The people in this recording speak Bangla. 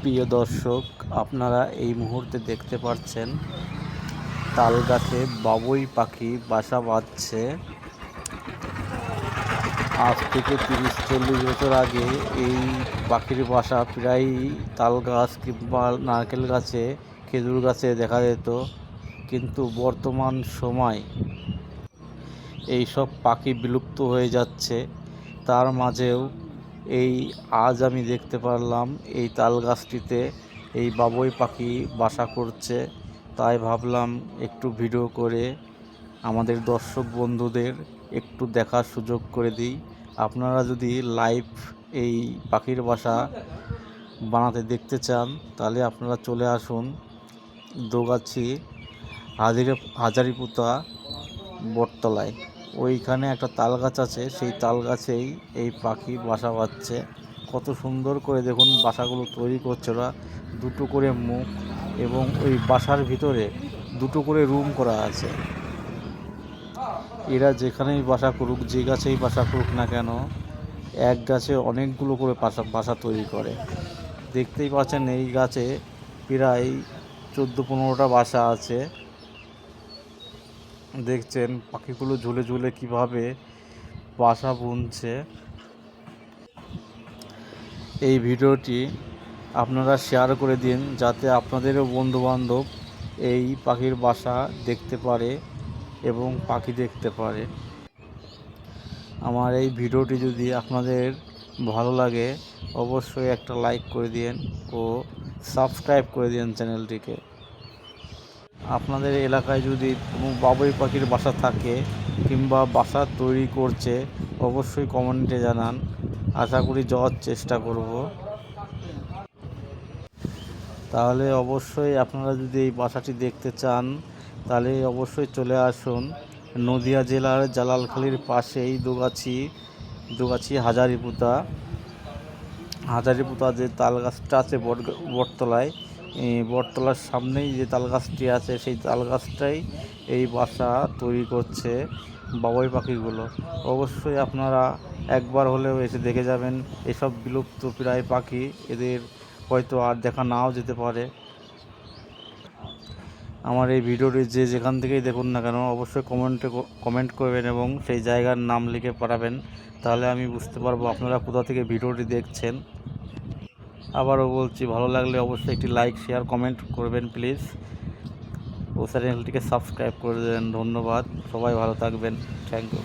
প্রিয় দর্শক, আপনারা এই মুহূর্তে দেখতে পাচ্ছেন তাল গাছে বাবুই পাখি বাসা বাঁধছে। আজ থেকে তিরিশ, চল্লিশ বছর আগে এই পাখির বাসা প্রায়ই তাল গাছ কিংবা নারকেল গাছে, খেজুর গাছে দেখা যেত। কিন্তু বর্তমান সময় এই সব পাখি বিলুপ্ত হয়ে যাচ্ছে। তার মাঝেও এই আজ আমি দেখতে পারলাম এই তাল গাছটিতে এই বাবুই পাখি বাসা করছে। তাই ভাবলাম একটু ভিডিও করে আমাদের দর্শক বন্ধুদের একটু দেখার সুযোগ করে দিই। আপনারা যদি লাইভ এই পাখির বাসা বানাতে দেখতে চান, তাহলে আপনারা চলে আসুন দোগাছি হাজিরে হাজারিপুতা বটতলায়। ওইখানে একটা তাল গাছ আছে, সেই তাল গাছেই এই পাখি বাসা বাঁধছে। কত সুন্দর করে দেখুন বাসাগুলো তৈরি করছে ওরা, দুটো করে মুখ এবং ওই বাসার ভিতরে দুটো করে রুম করা আছে। এরা যেখানেই বাসা করুক, যে গাছেই বাসা করুক না কেন, এক গাছে অনেকগুলো করে বাসা বাসা তৈরি করে। দেখতেই পাচ্ছেন এই গাছে প্রায় চোদ্দ পনেরোটা বাসা আছে। দেখছেন পাখিগুলো ঝুলে ঝুলে কীভাবে বাসা বুনছে। এই ভিডিওটি আপনারা শেয়ার করে দিন যাতে আপনাদেরও বন্ধুবান্ধব এই পাখির বাসা দেখতে পারে এবং পাখি দেখতে পারে। আমার এই ভিডিওটি যদি আপনাদের ভালো লাগে, অবশ্যই একটা লাইক করে দিন ও সাবস্ক্রাইব করে দিন চ্যানেলটিকে। আপনাদের এলাকায় যদি কোনো বাবুই পাখির বাসা থাকে কিংবা বাসা তৈরি করছে, অবশ্যই কমেন্টে জানান। আশা করি যাওয়ার চেষ্টা করব। তাহলে অবশ্যই আপনারা যদি এই বাসাটি দেখতে চান, তাহলে অবশ্যই চলে আসুন নদিয়া জেলার জালালখালির পাশেই দুগাছি দুগাছি হাজারিপুতা। হাজারিপুতা যে তাল গাছটা আছে বট, বটতলায় বটতলার সামনেই যে তাল গাছটি আছে, সেই তাল গাছটাই এই বাসা তৈরি করছে বাবুই পাখিগুলো। অবশ্যই আপনারা একবার হলেও এসে দেখে যাবেন, এসব বিলুপ্ত প্রায় পাখি, এদের হয়তো আর দেখা নাও যেতে পারে। আমার এই ভিডিওটি যে যেখান থেকেই দেখুন না কেন, অবশ্যই কমেন্টে কমেন্ট করবেন এবং সেই জায়গার নাম লিখে পাঠাবেন। তাহলে আমি বুঝতে পারব আপনারা কোথা থেকে ভিডিওটি দেখছেন। আবারও বলছি, ভালো লাগলে অবশ্যই একটি লাইক শেয়ার কমেন্ট করবেন প্লিজ ও চ্যানেলটিকে সাবস্ক্রাইব করে দেবেন, ধন্যবাদ। সবাই ভালো থাকবেন। Thank you